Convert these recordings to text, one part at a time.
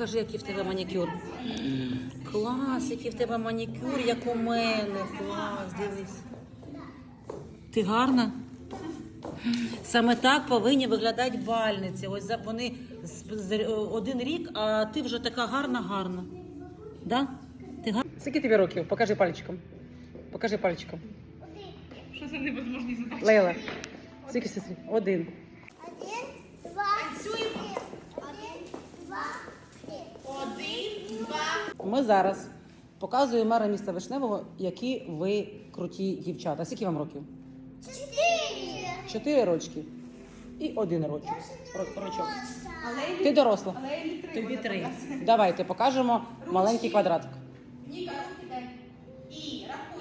покажи, який в тебе манікюр. Клас, який в тебе манікюр, як у мене. Клас, дивись. Ти гарна? Саме так повинні виглядати бальниці. Ось вони один рік, а ти вже така гарна, гарна. Да? Ти гарна? Скільки тобі років? Покажи пальчиком. Покажи пальчиком. Що за невозможні задачі? Лейла. Скільки сестрі? Один. Один, два, три. Один, два, три. Один, два. Ми зараз показуємо мера міста Вишневого, які ви круті дівчата. Скільки вам років? Чотири. Чотири рочки і один рочок. Рочок. Але Ти доросла. але Елі три. Тобі три. Давайте покажемо маленький квадратик. Ніка, руки дай. І рахуємо.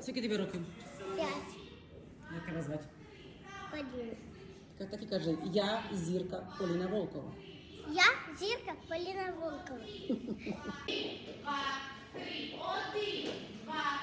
Скільки тобі років? П'ять. Як тебе звати? Один. Так, так і кажи, я зірка Поліна Волкова. Я зірка Поліна Волкова. Три, один. Два,